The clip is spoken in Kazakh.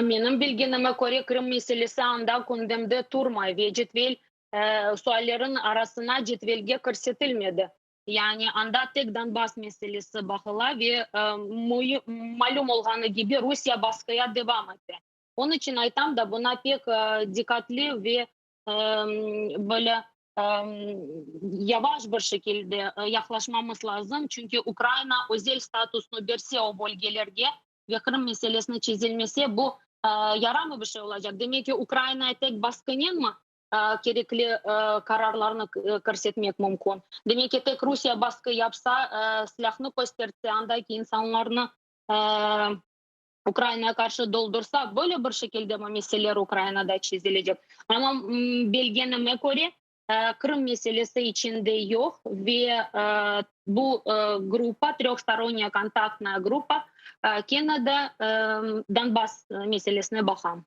менің білгеніме көре крым мәселесі анда күндемде турмай ве жетвел ә, суалерін арасына жетвелге көрсетілмеді яғни анда тек донбасс мәселесі бақыла ве мәлім болғаны кебе русия басқая девам етті оның үшін айтам да бұна пек ә, дикатли ве ә, бір bir şekilde e, yaklaşmamız лазым Çünkü украина özel statusunu берсе o bölgelerge қырым мәселесіне шезелмесе, бұл ярамы біше ола жат. Демеке, Украина етек басқынен ма? керекле қарарларыны көрсетмек мүмкін. Демеке, тек Русия басқы япса, сляхны көстерсе, андай кейін Украина қаршы долдырса, бөлі бір келді ма меселер Украинада чезеледек. Ама белгені мәк көре, Крым меселесі ішінде йоқ, бұл группа, трехсторонния контактная группа, кенада донбасс меселесіне э, бағам